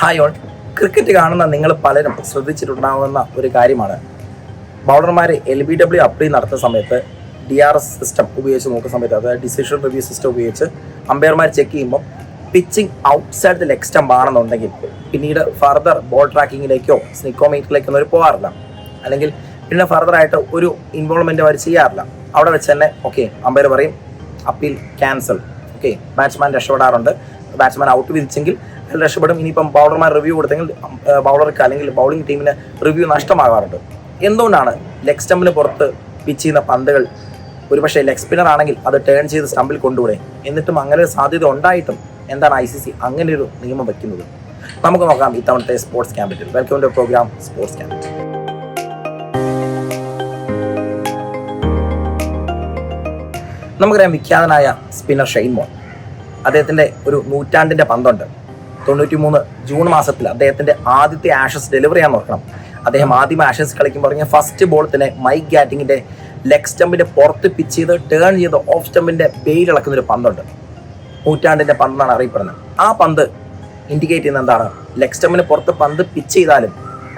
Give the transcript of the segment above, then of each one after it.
Hi all cricket കാണുന്ന നിങ്ങൾ പലരും ശ്രദ്ധിച്ചിട്ടുണ്ടാകുന്ന ഒരു കാര്യമാണ്. ബൗളർമാർ എൽ ബി ഡബ്ല്യു അപ്ലൈ നടത്തുന്ന സമയത്ത് ഡി ആർ എസ് സിസ്റ്റം ഉപയോഗിച്ച് നോക്കുന്ന സമയത്ത് അതായത് ഡിസിഷൻ റിവ്യൂ സിസ്റ്റം ഉപയോഗിച്ച് അമ്പയർമാർ ചെക്ക് ചെയ്യുമ്പോൾ പിച്ചിങ് ഔട്ട്സൈഡ് ദ ലെഗ് ആണെന്നുണ്ടെങ്കിൽ പിന്നീട് ഫർദർ ബോൾ ട്രാക്കിങ്ങിലേക്കോ സ്നിക്കോമീറ്ററിലേക്കോ ഒന്നും പോകാറില്ല. അല്ലെങ്കിൽ പിന്നെ ഫർദർ ആയിട്ട് ഒരു ഇൻവോൾവ്മെന്റ് അവർ ചെയ്യാറില്ല. അവിടെ വെച്ച് തന്നെ ഓക്കെ അമ്പയർ പറയും അപ്പീൽ ക്യാൻസൽ ഓക്കെ ബാറ്റ്സ്മാൻ രക്ഷപ്പെടാറുണ്ട്. ബാറ്റ്സ്മാൻ ഔട്ട് വിധിച്ചെങ്കിൽ രക്ഷപ്പെടും. ഇനിയിപ്പം ബൗളർമാർ റിവ്യൂ കൊടുത്തെങ്കിൽ ബൗളർക്ക് അല്ലെങ്കിൽ ബൗളിംഗ് ടീമിന് റിവ്യൂ നഷ്ടമാകാറുണ്ട്. എന്തുകൊണ്ടാണ് ലെഗ് സ്റ്റമ്പിന് പുറത്ത് പിച്ച് ചെയ്യുന്ന പന്തുകൾ ഒരുപക്ഷെ ലെഗ് സ്പിന്നർ ആണെങ്കിൽ അത് ടേൺ ചെയ്ത് സ്റ്റമ്പിൽ കൊണ്ടുപോയി എന്നിട്ടും അങ്ങനെ ഒരു സാധ്യത ഉണ്ടായിട്ടും എന്താണ് ഐ സി സി അങ്ങനെ ഒരു നിയമം വയ്ക്കുന്നത്? നമുക്ക് നോക്കാം ഇത്തവണത്തെ സ്പോർട്സ് ക്യാമ്പിറ്റിൽ വെൽക്കം ടു പ്രോഗ്രാം സ്പോർട്സ് ക്യാമ്പിറ്റ് നമുക്കറിയാം വിഖ്യാതനായ സ്പിന്നർ ഷെയ്ൻ മോൺ. അദ്ദേഹത്തിന്റെ ഒരു നൂറ്റാണ്ടിന്റെ പന്തുണ്ട്. തൊണ്ണൂറ്റി മൂന്ന് ജൂൺ മാസത്തിൽ അദ്ദേഹത്തിന്റെ ആദ്യത്തെ ആഷസ് ഡെലിവറി ചെയ്യാൻ നോക്കണം അദ്ദേഹം ആദ്യം ആഷസ് കളിക്കുമ്പോൾ പറഞ്ഞ ഫസ്റ്റ് ബോൾ തന്നെ മൈക്ക് ഗാറ്റിങ്ങിന്റെ ലെഗ് സ്റ്റമ്പിന്റെ പുറത്ത് പിച്ച് ചെയ്ത് ടേൺ ചെയ്ത് ഓഫ് സ്റ്റമ്പിന്റെ ബെയിൽ ഇളക്കുന്ന ഒരു പന്തുണ്ട്. നൂറ്റാണ്ടിന്റെ പന്തെന്നാണ് അറിയപ്പെടുന്നത്. ആ പന്ത് ഇൻഡിക്കേറ്റ് ചെയ്യുന്ന എന്താണ്? ലെഗ് സ്റ്റമ്പിന് പുറത്ത് പന്ത് പിച്ച് ചെയ്താലും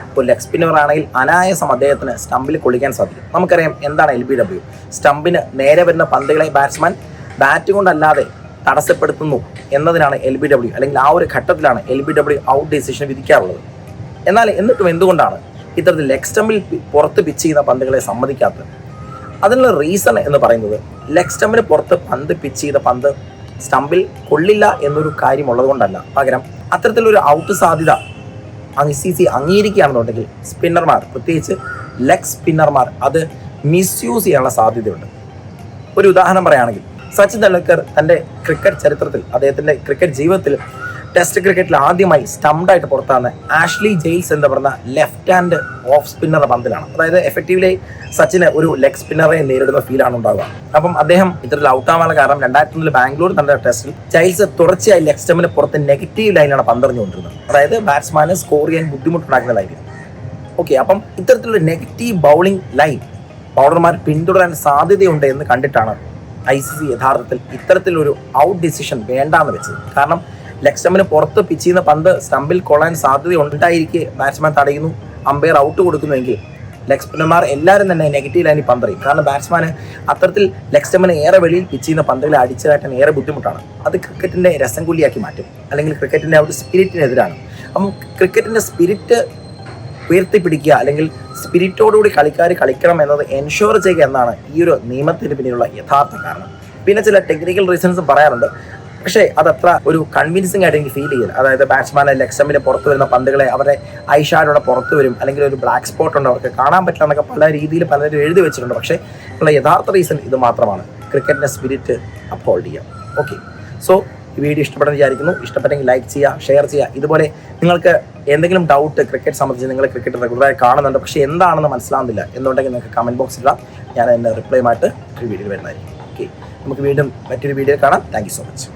ഇപ്പോൾ ലെഗ് സ്പിന്നർ ആണെങ്കിൽ അനായാസം അദ്ദേഹത്തിന് സ്റ്റമ്പിൽ കൊള്ളിക്കാൻ സാധിക്കും. നമുക്കറിയാം എന്താണ് എൽ ബി ഡബ്ല്യു സ്റ്റമ്പിന് നേരെ വരുന്ന പന്തുകളെ ബാറ്റ്സ്മാൻ ബാറ്റ് കൊണ്ടല്ലാതെ തടസ്സപ്പെടുത്തുന്നു എന്നതിനാണ് എൽ ബി ഡബ്ല്യു അല്ലെങ്കിൽ ആ ഒരു ഘട്ടത്തിലാണ് L B W out decision വിധിക്കാറുള്ളത്. എന്നാൽ എന്നിട്ടും എന്തുകൊണ്ടാണ് ഇത്തരത്തിൽ ലെഗ് സ്റ്റമ്പിൽ പി- പുറത്ത് പിച്ച് ചെയ്യുന്ന പന്തുകളെ സമ്മതിക്കാത്തത്? അതിനുള്ള റീസൺ എന്ന് പറയുന്നത് ലെഗ് സ്റ്റമ്പിന് പുറത്ത് പന്ത് പിച്ച് ചെയ്ത പന്ത് സ്റ്റമ്പിൽ കൊള്ളില്ല എന്നൊരു കാര്യമുള്ളത് കൊണ്ടല്ല. പകരം അത്തരത്തിലൊരു ഔട്ട് സാധ്യത സി സി അംഗീകരിക്കുകയാണെന്നുണ്ടെങ്കിൽ സ്പിന്നർമാർ പ്രത്യേകിച്ച് ലെഗ് സ്പിന്നർമാർ അത് മിസ്യൂസ് ചെയ്യാനുള്ള സാധ്യതയുണ്ട്. ഒരു ഉദാഹരണം പറയുകയാണെങ്കിൽ സച്ചിൻ തെണ്ടുൽക്കർ തന്റെ ക്രിക്കറ്റ് ചരിത്രത്തിൽ അദ്ദേഹത്തിന്റെ ക്രിക്കറ്റ് ജീവിതത്തിൽ ടെസ്റ്റ് ക്രിക്കറ്റിൽ ആദ്യമായി സ്റ്റംഡായിട്ട് പുറത്താണ് ആഷ്ലി ജെയിൽസ് എന്ന് പറഞ്ഞ ലെഫ്റ്റ് ഹാൻഡ് ഓഫ് സ്പിന്നർ പന്തിലാണ്. അതായത് എഫക്റ്റീവ്ലി സച്ചിന് ഒരു ലെഗ് സ്പിന്നറെ നേരിടുന്ന ഫീലാണ് ഉണ്ടാവുക. അപ്പം അദ്ദേഹം ഇത്തരത്തിൽ ഔട്ടാവാനുള്ള കാരണം രണ്ടായിരത്തി ഒന്നിൽ ബാംഗ്ലൂർ തന്റെ ടെസ്റ്റിൽ ജെയിൽസ് തുടർച്ചയായി ലെഗ് സ്റ്റമ്പിന് പുറത്ത് നെഗറ്റീവ് ലൈനാണ് പന്തെറിഞ്ഞുകൊണ്ടിരുന്നത്. അതായത് ബാറ്റ്സ്മാന് സ്കോർ ചെയ്യാൻ ബുദ്ധിമുട്ടുണ്ടാക്കുന്ന ലൈൻ ഓക്കെ അപ്പം ഇത്തരത്തിലുള്ള നെഗറ്റീവ് ബൗളിംഗ് ലൈൻ ബൗളർമാർ പിന്തുടരാൻ സാധ്യതയുണ്ട് എന്ന് കണ്ടിട്ടാണ് ഐ സി സി യഥാർത്ഥത്തിൽ ഇത്തരത്തിലൊരു ഔട്ട് ഡിസിഷൻ വേണ്ടാന്ന് വെച്ചത്. കാരണം സ്റ്റമ്പിന് പുറത്ത് പിച്ച് ചെയ്യുന്ന പന്ത് സ്റ്റമ്പിൽ കൊള്ളാൻ സാധ്യത ഉണ്ടായിരിക്കെ ബാറ്റ്സ്മാൻ തടയുന്നു അമ്പയർ ഔട്ട് കൊടുക്കുന്നുവെങ്കിൽ സ്പിന്നർമാർ എല്ലാവരും തന്നെ നെഗറ്റീവ് ലൈനിൽ പന്തറിയും കാരണം ബാറ്റ്സ്മാന് അത്തരത്തിൽ ലക്ഷ്മന് ഏറെ വെളിയിൽ പിച്ച് ചെയ്യുന്ന പന്തുകളെ അടിച്ചു കയറ്റാൻ ഏറെ ബുദ്ധിമുട്ടാണ്. അത് ക്രിക്കറ്റിന്റെ രസം കൂലിയാക്കി മാറ്റും. അല്ലെങ്കിൽ ക്രിക്കറ്റിന്റെ ആ ഒരു സ്പിരിറ്റിനെതിരാണ് അപ്പം ക്രിക്കറ്റിന്റെ സ്പിരിറ്റ് ഉയർത്തിപ്പിടിക്കുക അല്ലെങ്കിൽ സ്പിരിറ്റോടുകൂടി കളിക്കാർ കളിക്കണം എന്നത് എൻഷുർ ചെയ്യുക എന്നാണ് ഈ ഒരു നിയമത്തിന് പിന്നിലുള്ള യഥാർത്ഥ കാരണം. പിന്നെ ചില ടെക്നിക്കൽ റീസൺസും പറയാറുണ്ട്. പക്ഷേ അതത്ര ഒരു കൺവിൻസിംഗ് ആയിട്ട് എനിക്ക് ഫീൽ ചെയ്യില്ല. അതായത് ബാറ്റ്സ്മാനെ ലെക്സമിന് പുറത്ത് വരുന്ന പന്തുകളെ അവരെ ഐഷാഡോടെ പുറത്ത് വരും. അല്ലെങ്കിൽ ഒരു ബ്ലാക്ക് സ്പോട്ട് ഉണ്ട് അവർക്ക് കാണാൻ പറ്റില്ല എന്നൊക്കെ പല രീതിയിൽ പലരും എഴുതി വെച്ചിട്ടുണ്ട്. പക്ഷേ ഉള്ള യഥാർത്ഥ റീസൺ ഇത് മാത്രമാണ്. ക്രിക്കറ്റിന്റെ സ്പിരിറ്റ് അപ്ഹോൾഡ് ചെയ്യാം ഓക്കെ സോ ഈ വീഡിയോ ഇഷ്ടപ്പെടുന്ന വിചാരിക്കുന്നു. ഇഷ്ടപ്പെട്ടെങ്കിൽ ലൈക്ക് ചെയ്യുക ഷെയർ ചെയ്യുക. ഇതുപോലെ നിങ്ങൾക്ക് എന്തെങ്കിലും ഡൗട്ട് ക്രിക്കറ്റ് സംബന്ധിച്ച് നിങ്ങൾ ക്രിക്കറ്റ് റെഗുലറായി കാണുന്നുണ്ട്. പക്ഷേ എന്താണെന്ന് മനസ്സിലാവുന്നില്ല. എന്നുണ്ടെങ്കിൽ നിങ്ങൾക്ക് കമന്റ് ബോക്സിൽ ഇടാം. ഞാൻ എന്റെ റിപ്ലൈമായിട്ട് ഒരു വീഡിയോയിൽ വരുന്നതായിരിക്കും. ഓക്കെ നമുക്ക് വീണ്ടും മറ്റൊരു വീഡിയോ കാണാം. Thank so much